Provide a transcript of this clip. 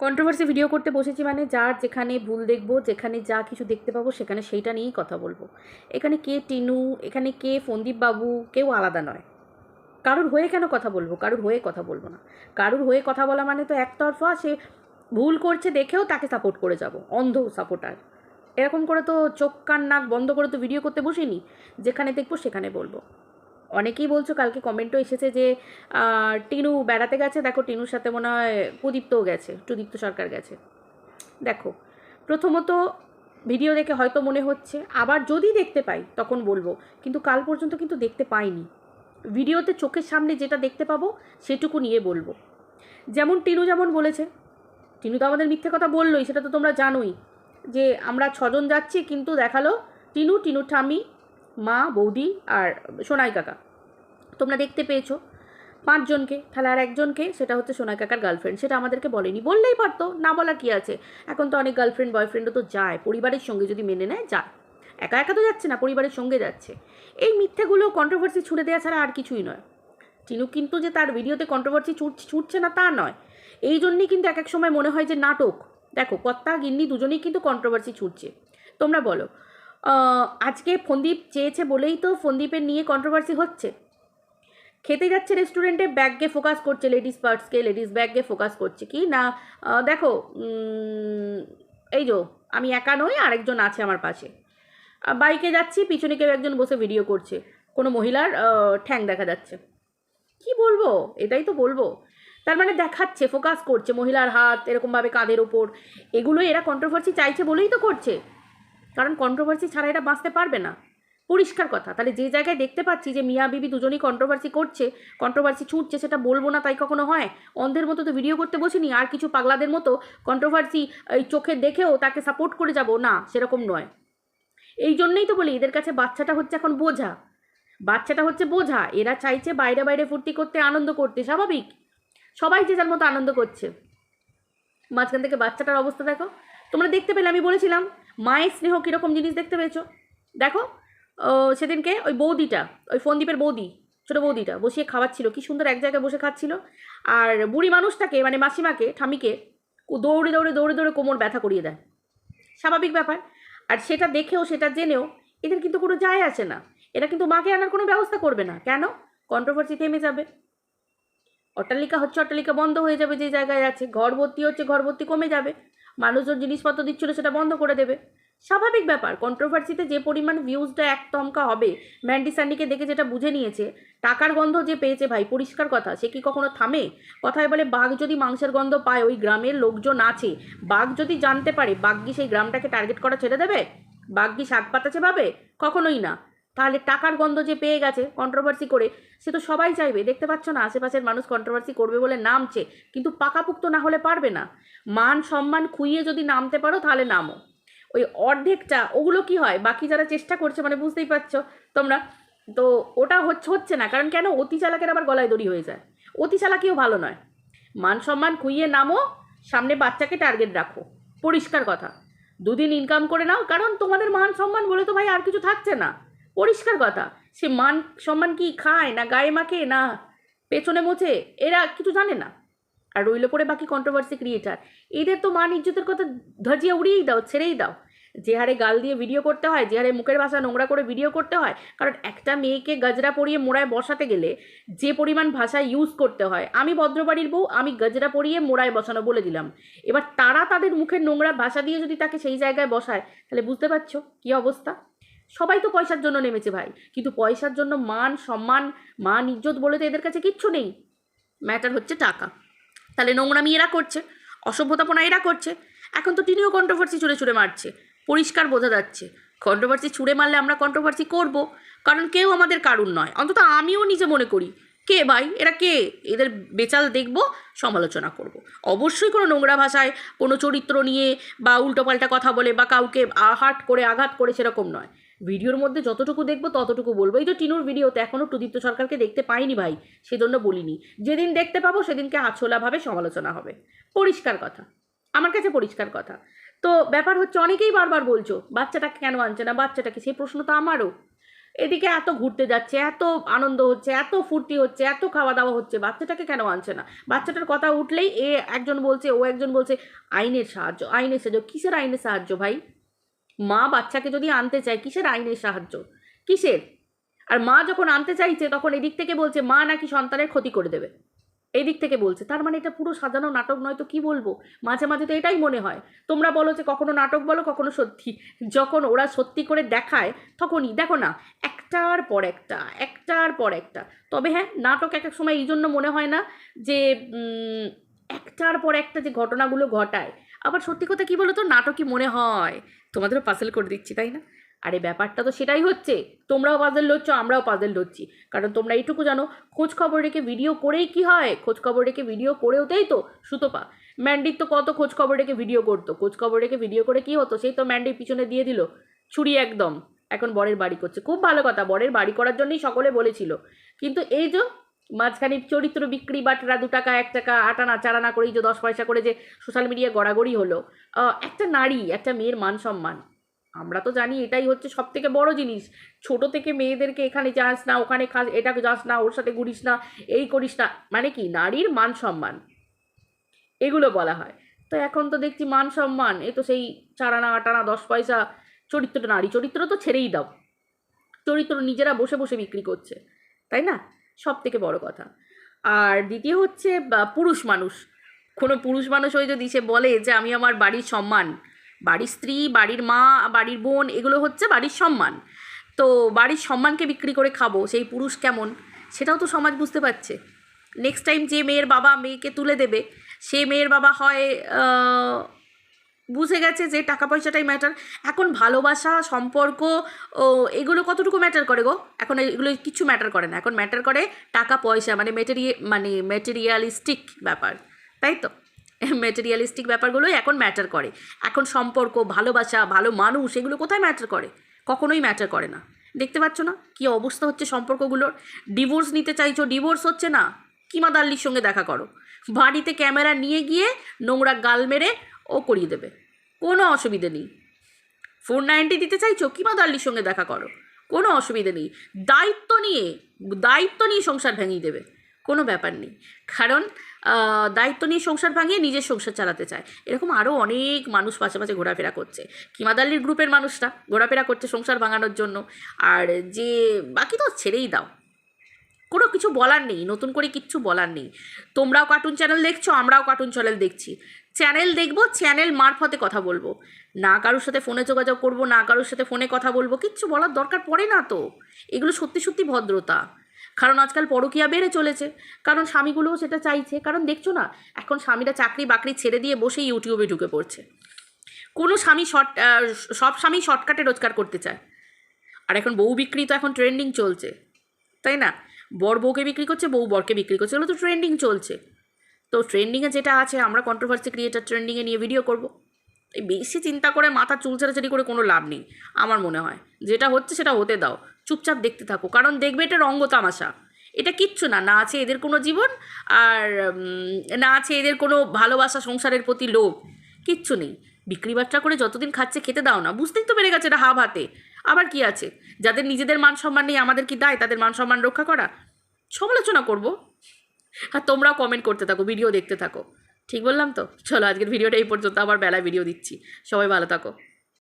Controversy video করতে বসেছি মানে যার যেখানে ভুল দেখব, যেখানে যা কিছু দেখতে পাবো সেখানে সেইটা নিয়েই কথা বলব। এখানে কে টিনু, এখানে কে ফন্দীপ বাবু, কেউ আলাদা নয়। কারুর হয়ে কেন কথা বলব? কারুর হয়ে কথা বলব না। কারুর হয়ে কথা বলা মানে তো একতরফা সে ভুল করছে দেখেও তাকে সাপোর্ট করে যাব, অন্ধ সাপোর্টার এরকম করে তো চোখ কান নাক বন্ধ করে তো ভিডিও করতে বসিনি, যেখানে দেখব সেখানে বলব। অনেকেই বলছো, কালকে কমেন্টও এসেছে যে টিনু বেড়াতে গেছে। দেখো, টিনুর সাথে মনে হয় প্রদীপ্তও গেছে সুদীপ্ত সরকার গেছে। দেখো, প্রথমত ভিডিও দেখে হয়তো মনে হচ্ছে, আবার যদি দেখতে পাই, তখন বলব। কিন্তু কাল পর্যন্ত কিন্তু দেখতে পাইনি। ভিডিওতে চোখের সামনে যেটা দেখতে পাবো, সেটুকু নিয়ে বলব। যেমন টিনু যেমন বলেছে, টিনু তো আমাদের মিথ্যে কথা বললোই, সেটা তো তোমরা জানোই। যে আমরা ছজন যাচ্ছি, কিন্তু দেখাল টিনু টিনু ঠামি মা, বৌদি আর সোনাই কাকা। তোমরা দেখতে পেয়েছ পাঁচজনকে, তাহলে আর একজনকে, সেটা হচ্ছে সোনাই কাকার গার্লফ্রেন্ড সেটা আমাদেরকে বলেনি, বললেই পারতো, না বলার কি আছে? এখন তো অনেক গার্লফ্রেন্ড বয়ফ্রেন্ডও তো যায়, পরিবারের সঙ্গে যদি মেনে নেয়, যায়। একা একা তো যাচ্ছে না, পরিবারের সঙ্গে যাচ্ছে। এই মিথ্যাগুলো কন্ট্রোভার্সি ছুড়ে দেওয়া ছাড়া আর কিছুই নয়। টিনু কিন্তু যে তার ভিডিওতে কন্ট্রোভার্সি ছুটছে না, তা নয়। এই জন্যই কিন্তু এক এক সময় মনে হয় যে নাটক। দেখো, কর্তা, গিন্নি দুজনেই কিন্তু কন্ট্রোভার্সি ছুটছে তোমরা বলো আজকে ফন্দীপ চেয়েছে বলেই তো ফন্দীপের নিয়ে কন্ট্রোভার্সি হচ্ছে। খেতে যাচ্ছে রেস্টুরেন্টে ব্যাগকে ফোকাস করছে লেডিস পার্টসকে লেডিস ব্যাগকে ফোকাস করছে কি? না দেখো এই যো, আমি একা নই, আরেকজন আছে আমার পাশে। বাইকে যাচ্ছি, পিছনে কেউ একজন বসে ভিডিও করছে। কোনো মহিলার ঠ্যাং দেখা যাচ্ছে। কি বলব? এটাই তো বলব। তার মানে দেখাচ্ছে ফোকাস করছে মহিলার হাত, এরকমভাবে কাঁধের ওপর এগুলো এরা কন্ট্রোভার্সি চাইছে বলেই তো করছে। কারণ কন্ট্রোভার্সি ছাড়া এটা বাঁচতে পারবে না। পরিষ্কার কথা। তাহলে যে জায়গায় দেখতে পাচ্ছি যে মিয়া বিবি দুজনেই কন্ট্রোভার্সি করছে কন্ট্রোভার্সি ছুটছে, সেটা বলব না তাই কখনো হয়? অন্ধের মতো তো ভিডিও করতে বসিনি, আর কিছু পাগলাদের মতো কন্ট্রোভার্সি এই চোখে দেখেও তাকে সাপোর্ট করে যাব। না, সেরকম নয়। এই জন্যই তো বলি, এদের কাছে বাচ্চাটা হচ্ছে এখন বোঝা। বাচ্চাটা হচ্ছে বোঝা। এরা চাইছে বাইরে বাইরে ফুর্তি করতে, আনন্দ করতে, স্বাভাবিক। সবাই যে যার মতো আনন্দ করছে। মাঝখান থেকে বাচ্চাটার অবস্থা দেখো। তোমরা দেখতে পেলে, আমি বলেছিলাম মায়ের স্নেহ কীরকম জিনিস দেখতে পেয়েছ? দেখো সেদিনকে ওই বৌদিটা, ওই ফন্দীপের বৌদি, ছোটো বৌদিটা বসিয়ে খাওয়াচ্ছিল। কি সুন্দর এক জায়গায় বসে খাচ্ছিল। আর বুড়ি মানুষটাকে মানে মাসিমাকে ঠামিকে দৌড়ে দৌড়ে দৌড়ে দৌড়ে কোমর ব্যথা করিয়ে দেয়। স্বাভাবিক ব্যাপার। আর সেটা দেখেও, সেটা জেনেও এদের কিন্তু কোনো যায় আসে না। এরা কিন্তু মাকে আনার কোনো ব্যবস্থা করবে না। কেন? কন্ট্রোভার্সি থেমে যাবে। অট্টালিকা হচ্ছে অট্টালিকা, বন্ধ হয়ে যাবে যে জায়গায় আছে। ঘর ভর্তি হচ্ছে ঘর ভর্তি কমে যাবে। মানুষজন জিনিসপত্র দিচ্ছিল সেটা বন্ধ করে দেবে। স্বাভাবিক ব্যাপার কন্ট্রোভার্সিতে যে পরিমাণ ভিউজটা এক তমকা হবে ম্যান্ডি স্যান্ডিকে দেখে যেটা বুঝে নিয়েছে, টাকার গন্ধ যে পেয়েছে ভাই, পরিষ্কার কথা, সে কি কখনো থামে? কথায় বলে, বাঘ যদি মাংসের গন্ধ পায়, ওই গ্রামের লোকজন আছে। বাঘ যদি জানতে পারে, বাঘ কি সেই গ্রামটাকে টার্গেট করা ছেড়ে দেবে? বাঘ কি শাক পাতাছে ভাবে কখনোই না। তাহলে টাকার গন্ধ যে পেয়ে গেছে কন্ট্রোভার্সি করে, সে তো সবাই চাইবে। দেখতে পাচ্ছ না, আশেপাশের মানুষ কন্ট্রোভার্সি করবে বলে নামছে, কিন্তু পাকাপুক্ত না হলে পারবে না। মান সম্মান খুইয়ে যদি নামতে পারো, তাহলে নামো। ওই অর্ধেকটা, ওগুলো কি হয়? বাকি যারা চেষ্টা করছে মানে বুঝতেই পারছ তোমরা, তো ওটা হচ্ছে হচ্ছে না, কারণ কেন? অতি চালাকের আবার গলায় দড়ি হয়ে যায়। অতি চালাকিও ভালো নয়। মান সম্মান খুইয়ে নামো, সামনে বাচ্চাকে টার্গেট রাখো। পরিষ্কার কথা। দুদিন ইনকাম করে নাও, কারণ তোমাদের মান সম্মান বলে তো ভাই আর কিছু থাকছে না। পরিষ্কার কথা। সে মান সম্মান কি খায় না গায়ে মাখে না পেছনে মোছে? এরা কিছু জানে না। আর রইল পরে বাকি কন্ট্রোভার্সি ক্রিয়েটার এদের তো মান ইজ্জতের কথা ধজিয়ে উড়িয়েই দাও, ছেড়েই দাও। যে হারে গাল দিয়ে ভিডিও করতে হয়, যে হারে মুখের ভাষা নোংরা করে ভিডিও করতে হয়, কারণ একটা মেয়েকে গজরা পরিয়ে মোড়ায় বসাতে গেলে যে পরিমাণ ভাষা ইউজ করতে হয়, আমি ভদ্রবাড়ির বউ, আমি গজরা পরিয়ে মোড়ায় বসানো বলে দিলাম। এবার তারা তাদের মুখের নোংরা ভাষা দিয়ে যদি তাকে সেই জায়গায় বসায়, তাহলে বুঝতে পারছ কী অবস্থা? সবাই তো পয়সার জন্য নেমেছে ভাই। কিন্তু পয়সার জন্য মান, সম্মান, মান, ইজ্জত বলে তো এদের কাছে কিচ্ছু নেই। ম্যাটার হচ্ছে টাকা। তাহলে নোংরামি এরা করছে, অসভ্যতাপনা এরা করছে। এখন তো তিনিও কন্ট্রোভার্সি ছুঁড়ে ছুঁড়ে মারছে, পরিষ্কার বোঝা যাচ্ছে। কন্ট্রোভার্সি ছুঁড়ে মারলে আমরা কন্ট্রোভার্সি করব, কারণ কেউ আমাদের কারুর নয়। অন্তত আমিও নিজে মনে করি। কে ভাই? এরা কে? এদের বেচাল দেখব, সমালোচনা করব। অবশ্যই কোনো নোংরা ভাষায় কোনো চরিত্র নিয়ে বা উল্টোপাল্টা কথা বলে বা কাউকে আহাট করে আঘাত করে সেরকম নয়। ভিডিওর মধ্যে যতটুকু দেখব ততটুকু বলব। এই তো টিনুর ভিডিওতে এখনও প্রদীপ্ত সরকারকে দেখতে পাইনি ভাই, সেজন্য বলিনি। যেদিন দেখতে পাবো সেদিনকে আছলাভাবে সমালোচনা হবে। পরিষ্কার কথা। আমার কাছে পরিষ্কার কথা। তো ব্যাপার হচ্ছে অনেকেই বারবার বলছো, বাচ্চাটাকে কেন আনছে না বাচ্চাটাকে সেই প্রশ্ন তো আমারও। এদিকে এত ঘুরতে যাচ্ছে, এত আনন্দ হচ্ছে, এত ফুর্তি হচ্ছে, এত খাওয়া দাওয়া হচ্ছে, বাচ্চাটাকে কেন আনছে না? বাচ্চাটার কথা উঠলেই এ একজন বলছে, ও একজন বলছে, আইনের সাহায্য আইনের সাহায্য, কিসের আইনের সাহায্য ভাই? মা বাচ্চাকে যদি আনতে চায়, কিসের আইনের সাহায্য? কিসের? আর মা যখন আনতে চাইছে, তখন এদিক থেকে বলছে, মা নাকি সন্তানের ক্ষতি করে দেবে। এই দিক থেকে বলছে, তার মানে এটা পুরো সাজানো নাটক নয় তো কি বলব? মাঝে মাঝে তো এটাই মনে হয়। তোমরা বলো যে কখনো নাটক বলো, কখনো সত্যি। যখন ওরা সত্যি করে দেখায়, তখনই দেখো না, একটার পর একটা, একটার পর একটা। তবে হ্যাঁ নাটক এক এক সময় এই জন্য মনে হয় না যে একটার পর একটা যে ঘটনাগুলো ঘটায়, আবার সত্যি কথা কি বলো তো নাটকই মনে হয়। তোমাদেরও পাজেল করে দিচ্ছি, তাই না? আরে ব্যাপারটা তো সেটাই হচ্ছে। তোমরাও পাজেল লড়ছো, আমরাও পাজেল লড়ছি। কারণ তোমরা এইটুকু জানো, খোঁজ খবর রেখে ভিডিও করেই কি হয়? খোঁজ খবর রেখে ভিডিও করেওতেই তো সুতোপা ম্যান্ডির তো কত খোঁজ খবর রেখে ভিডিও করতো? খোঁজ খবর রেখে ভিডিও করে কি হতো? সেই তো ম্যান্ডির পিছনে দিয়ে দিল, ছুরি একদম। এখন বরের বাড়ি করছে। খুব ভালো কথা, বরের বাড়ি করার জন্যই সকলে বলেছিল। কিন্তু এই যে মাঝখানে চরিত্র বিক্রি, বাটরা দু টাকা, এক টাকা, আটানা চারানা করেই যে দশ পয়সা করে যে সোশ্যাল মিডিয়া গড়াগড়ি হলো। একটা নারী, একটা মেয়ের মান সম্মান। আমরা তো জানি এটাই হচ্ছে সব থেকে বড় জিনিস। ছোট থেকে মেয়েদেরকে এখানে যাস না, ওখানে খাস এটা যাস না, ওর সাথে ঘুরিস না, এই করিস না মানে কি? নারীর মান সম্মান। এগুলো বলা হয়। তো এখন তো দেখছি মান সম্মান, এ তো সেই চারানা, আটানা, দশ পয়সা চরিত্র নারী, চরিত্র তো ছেড়েই দাও। চরিত্র নিজেরা বসে বসে বিক্রি করছে, তাই না? সব থেকে বড় কথা। আর দ্বিতীয় হচ্ছে পুরুষ মানুষ। কোনো পুরুষ মানুষ হয়ে যদি সে বলে যে, আমি আমার বাড়ির সম্মান। বাড়ির স্ত্রী, বাড়ির মা, বাড়ির বোন, এগুলো হচ্ছে বাড়ির সম্মান। তো বাড়ির সম্মানকে বিক্রি করে খাব, সেই পুরুষ কেমন? সেটাও তো সমাজ বুঝতে পারছে। নেক্সট টাইম যে মেয়ের বাবা মেয়েকে তুলে দেবে, সে মেয়ের বাবা হয় বুঝে গেছে যে টাকা পয়সাটাই ম্যাটার এখন ভালোবাসা, সম্পর্ক, ও, এগুলো কতটুকু ম্যাটার করে গো? এখন এগুলো কিছু ম্যাটার করে না। এখন ম্যাটার করে টাকা পয়সা মানে মেটেরিয়ে মানে মেটেরিয়ালিস্টিক ব্যাপার। তাই তো? মেটেরিয়ালিস্টিক ব্যাপারগুলোই এখন ম্যাটার করে। এখন সম্পর্ক, ভালোবাসা, ভালো মানুষ, এগুলো কোথায় ম্যাটার করে? কখনোই ম্যাটার করে না। দেখতে পাচ্ছ না? কী অবস্থা হচ্ছে সম্পর্কগুলোর? ডিভোর্স নিতে চাইছো? ডিভোর্স হচ্ছে না? কিমা দাল্লির সঙ্গে দেখা করো? বাড়িতে ক্যামেরা নিয়ে গিয়ে নোংরা গাল মেরে ও করিয়ে দেবে। কোনো অসুবিধে নেই। ফোর নাইনটি দিতে চাইছো? কিমা দাল্লির সঙ্গে দেখা করো। কোনো অসুবিধে নেই। দায়িত্ব নিয়ে দায়িত্ব নিয়ে সংসার ভেঙিয়ে দেবে। কোনো ব্যাপার নেই। কারণ দায়িত্ব নিয়ে সংসার ভাঙিয়ে নিজের সংসার চালাতে চায়। এরকম আরও অনেক মানুষ পাশে পাশে ঘোরাফেরা করছে। কিমাদাল্লির গ্রুপের মানুষরা ঘোরাফেরা করছে সংসার ভাঙানোর জন্য। আর যে, বাকি তো ছেড়েই দাও। কোনো কিছু বলার নেই, নতুন করে কিচ্ছু বলার নেই। তোমরাও কার্টুন চ্যানেল দেখছ, আমরাও কার্টুন চ্যানেল দেখছি। চ্যানেল দেখব চ্যানেল মারফতে কথা বলব। না কারোর সাথে ফোনে যোগাযোগ করব, না কারোর সাথে ফোনে কথা বলব, কিচ্ছু বলার দরকার পড়ে না তো। এগুলো সত্যি সত্যি ভদ্রতা। কারণ আজকাল পরকিয়া বেড়ে চলেছে। কারণ স্বামীগুলোও সেটা চাইছে। কারণ দেখছ না, এখন স্বামীরা চাকরি বাকরি ছেড়ে দিয়ে বসে ইউটিউবে ঢুকে পড়ছে। কোনো স্বামী শর্ট সব স্বামী শর্টকাটে রোজগার করতে চায়। আর এখন বউ বিক্রি তো এখন ট্রেন্ডিং চলছে। তাই না? বর বউকে বিক্রি করছে, বউ বরকে বিক্রি করছে, এগুলো তো ট্রেন্ডিং চলছে। তো ট্রেন্ডিংয়ে যেটা আছে, আমরা কন্ট্রোভার্সি ক্রিয়েটার ট্রেন্ডিংয়ে নিয়ে ভিডিও করব। এই বেশি চিন্তা করে মাথা চুল করে কোনো লাভ নেই, আমার মনে হয়। যেটা হচ্ছে সেটা হতে দাও, চুপচাপ দেখতে থাকো, কারণ দেখবে এটা রঙ্গ তামাশা। এটা কিচ্ছু না না আছে এদের কোনো জীবন, আর না আছে এদের কোনো ভালোবাসা সংসারের প্রতি লোভ, কিচ্ছু নেই। বিক্রি বাট্টা করে যতদিন খাচ্ছে খেতে দাও না, বুঝতেই তো পেরে গেছে এটা হাব হাতে। আবার কি আছে? যাদের নিজেদের মান সম্মান নেই, আমাদের কি দায়? তাদের মান সম্মান রক্ষা করা? সমালোচনা করব। আর তোমরা কমেন্ট করতে থাকো ভিডিও দেখতে থাকো। ঠিক বললাম তো? চলো আজকের ভিডিওটা এই পর্যন্ত, আবার বেলায় ভিডিও দিচ্ছি। সবাই ভালো থাকো।